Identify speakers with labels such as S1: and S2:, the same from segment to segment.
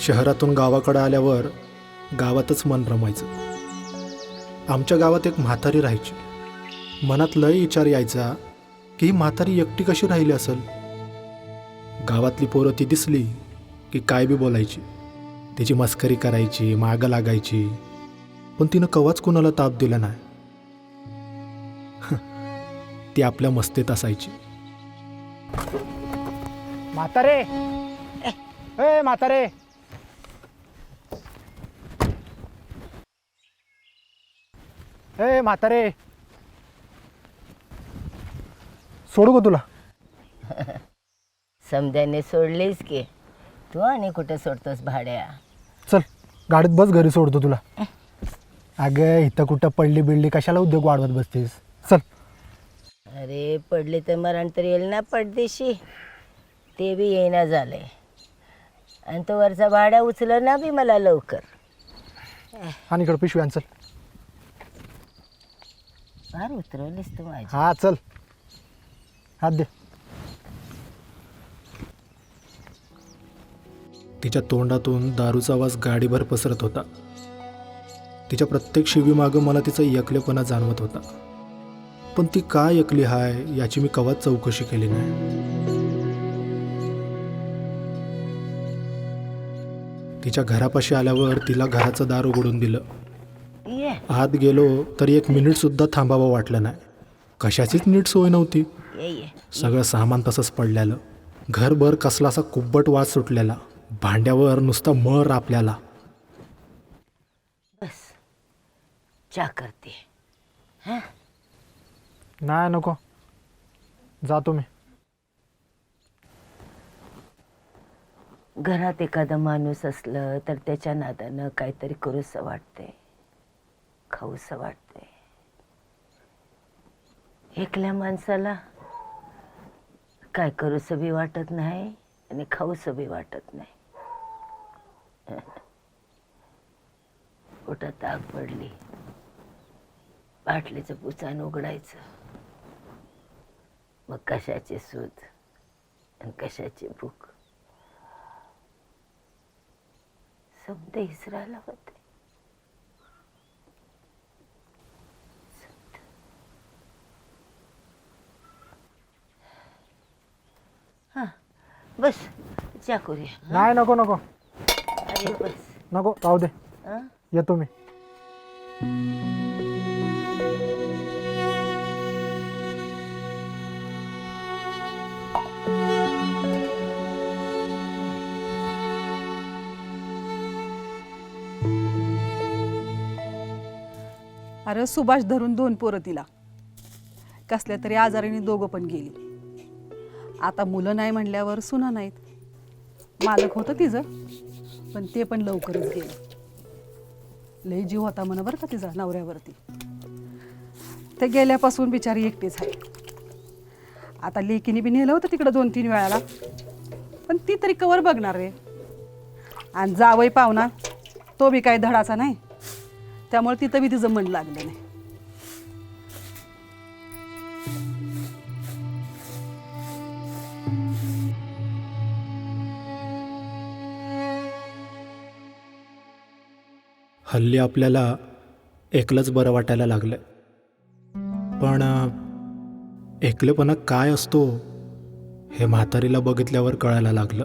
S1: शहरातून गावाकडं आल्यावर गावातच मन रमायचं आमच्या गावात एक म्हातारी राहायची. मनात लय विचार यायचा की ही म्हातारी एकटी कशी राहिली असेल? गावातली पोरं ती दिसली की काय बी बोलायची. तिची मस्करी करायची मागं लागायची. पण तिनं कवाच कुणाला ताप दिला नाही. ती आपल्या मस्तीत असायची.
S2: म्हातारे! म्हातारे! ए म्हातारे. सोडू का तुला?
S3: समद्याने सोडलीस की. तू आणि कुठे सोडतोस भाड्या?
S2: चल गाडीत बस घरी सोडतो तुला. अगं इथं कुठं पडली बिडली कशाला उद्योग वाढवत बसतीस? चल.
S3: अरे पडली तर मरण तर येईल ना पडदेशी. ते बी येईना झालंय. आणि तो वरचा भाड्या उचलं ना बी मला लवकर.
S2: आणि इकडं पिशवी आण चल.
S3: फार उतरवलीस तू माझी.
S2: हा चल. हात दे.
S1: तिच्या तोंडातून दारूचा आवाज गाडीभर पसरत होता. तिच्या प्रत्येक शिवीमागं मला तिचा एकलेपणा जाणवत होता. पण ती का एकली हाय याची मी कवाच चौकशी केली नाही. तिच्या घरापाशी आल्यावर तिला घराचं दार उघडून दिलं. आत गेलो तरी एक मिनिट सुद्धा थांबावं वाटलं नाही. कशाचीच नीट सोय नव्हती. सगळं सामान तसंच पडलेलं. घरभर कसला असा कुब्बट वास सुटलेला. भांड्यावर नुसता मळ रापल्याला
S3: बस. चा करते.
S2: नाही नको. जातो मी
S3: घरात एखादा माणूस असलं तर त्याच्या नादानं काहीतरी करूसं वाटते खाऊस वाटते. एकल्या माणसाला काय करूस बी वाटत नाही आणि खाऊस बी वाटत नाही. कुठं ताक पडली? बाटलीचं पुचान उघडायचं. मग कशाचे सूद आणि कशाची भूक? शब्द इसरायला होते हा बस चा करूया
S2: नाही नको नको.
S3: अरे बस.
S2: नको राहू दे.
S3: हा?
S2: येतो मी.
S4: अरे सुभाष धरून दोन पोरं तिला. कसल्या तरी आजाराने दोघं पण गेली. आता मुलं नाही म्हणल्यावर सुना नाहीत. मालक होतं तिचं पण ते पण लवकरच गेलं. लय जीव होता म्हणा बरं का तिचा नवऱ्यावरती. ते गेल्यापासून बिचारी एकटीच आहे. आता लेकीने बी नेलं होतं तिकडं दोन तीन वेळाला पण ती तरी कवर बघणार रे. आणि जावई पाहुणा तो बी काय धडाचा नाही. त्यामुळे तिथं बी तिचं मन लागलं नाही.
S1: हल्ली आपल्याला एकलंच बरं वाटायला लागलं पण एकलेपणा काय असतो हे म्हातारीला बघितल्यावर कळायला लागलं.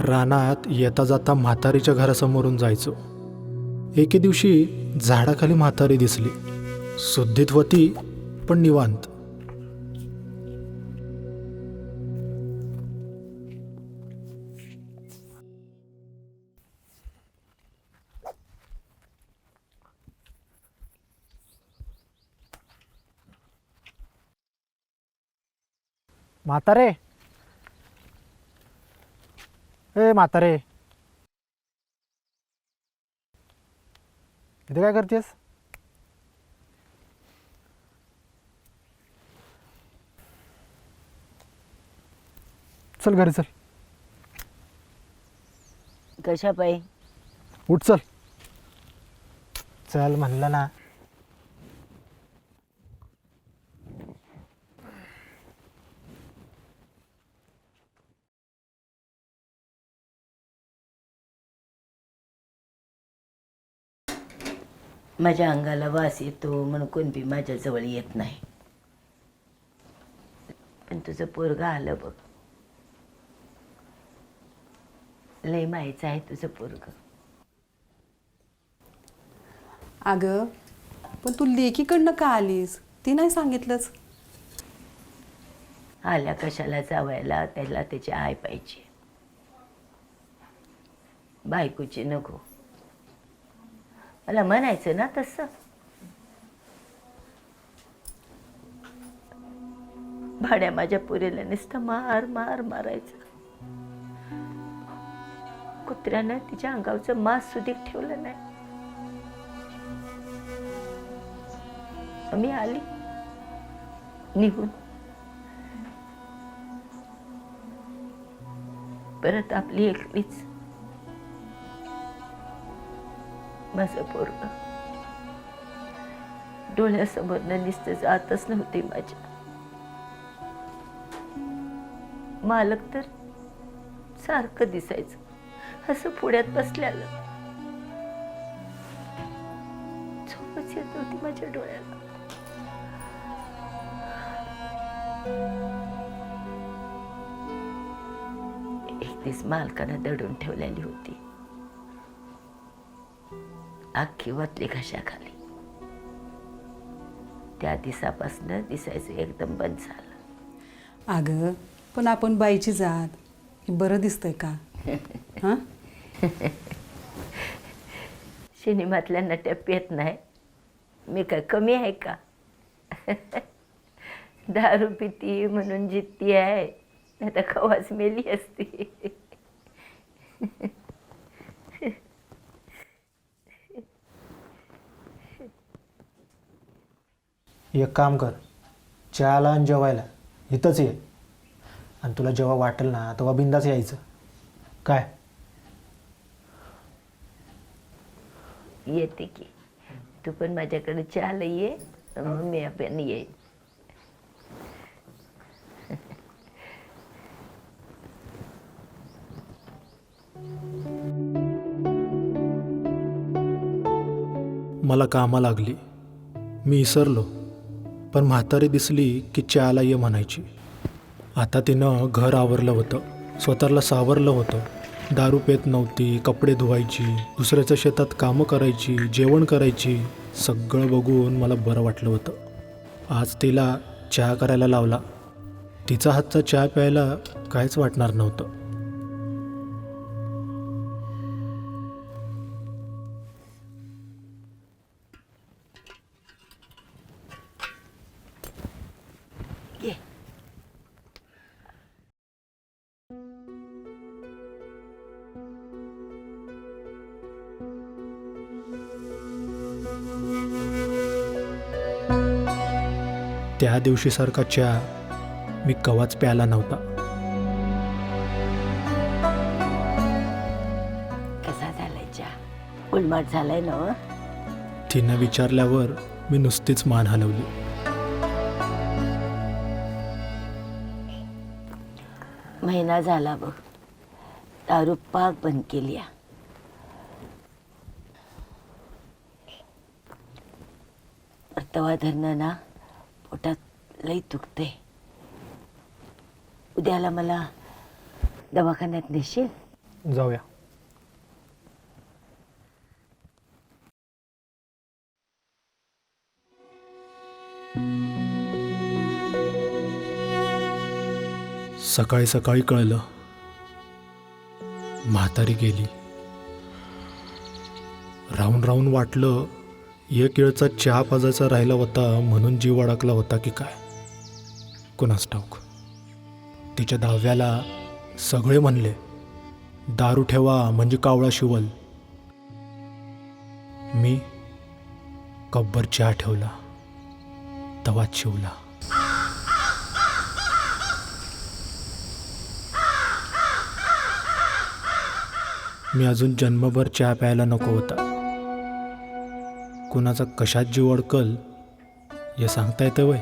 S1: रानात येता जाता म्हातारीच्या घरासमोरून जायचो. एके दिवशी झाडाखाली म्हातारी दिसली. शुद्धीत होती पण निवांत.
S2: म्हातारे. ए म्हातारे. इथे काय करतेस? चल घरी चल.
S3: कशा पायी
S2: उठ चल. चल म्हणलं ना.
S3: माझ्या अंगाला वास येतो म्हणून कोण बी माझ्या जवळ येत नाही. पण तुझं पोरगा आलं बघ. लय मायचं आहे तुझं पोरग.
S4: अगं पण तू लेकीकडनं का आलीस? ती नाही सांगितलंच.
S3: आल्या कशाला जावायला? त्याला त्याची आय पाहिजे. बायकोची नको. मला म्हणायचं ना तसं भाड्या माझ्या पुरेला नुसतं मार मार मारायचं कुत्र्यानं तिच्या अंगावचं मास सुधीक ठेवलं नाही मी आली निघून परत आपली एकलीच माझं पोरग. डोळ्यासमोरनं नुसतं जातच नव्हती माझ्या मालक तर सारखं दिसायचं. असं पुण्यात बसल्यालं. झोपच येत नव्हती माझ्या डोळ्याला. एकटीच मालकानं दडून ठेवलेली होती. अख्खी वतली घशाखाली त्या दिसापासनं दिसायचं एकदम बंद झालं.
S4: अगं पण आपण बाईची जात. हे बरं दिसतंय का? हां?
S3: सिनेमातल्या नट्या पेत नाही. मी काय कमी आहे का? दारू पिती म्हणून जित्ती आहे. आता कवाच मेली असती.
S1: एक काम कर चहाला आणि जेवायला. इथंच ये. आणि तुला जेव्हा वाटेल ना तेव्हा बिंदाच यायचं. काय?
S3: येते की. तू पण माझ्याकडे चहाला ये मग मी आपण येईन
S1: मला कामा लागली. मी इसरलो. पण म्हातारी दिसली की चहाला ये म्हणायची. आता तिनं घर आवरलं होतं. स्वतःला सावरलं होतं. दारू पेत नव्हती कपडे धुवायची दुसऱ्याच्या शेतात कामं करायची जेवण करायची सगळं बघून मला बरं वाटलं होतं. आज तिला चहा करायला लावला. तिचा हातचा चहा प्यायला काहीच वाटणार नव्हतं. त्या दिवशीसारखा चहा मी कवाच प्याला नव्हता
S3: कसा झालाय चहा झालाय ना हो?
S1: तिनं विचारल्यावर मी नुसतीच मान हलवली
S3: महिना झाला बघ दारू पाक बंद केली आहे. तवा धरणं ना पोटात लई दुखते उद्याला मला दवाखान्यात नेशील?
S1: जाऊया. सकाळी सकाळी कळलं. म्हातारी गेली. राहून राहून वाटलं एक वेळचा चहा पाजायचा राहिला होता म्हणून जीव अडकला होता की काय? कुणास ठाऊक. तिच्या दहाव्याला सगळे म्हणले दारू ठेवा म्हणजे कावळा शिवल. मी कब्बर चहा ठेवला तवाच शिवला. मी अजून जन्मभर चहा प्यायला नको होता. कुणाचा कशात जीव अडकल हे सांगता येतं वय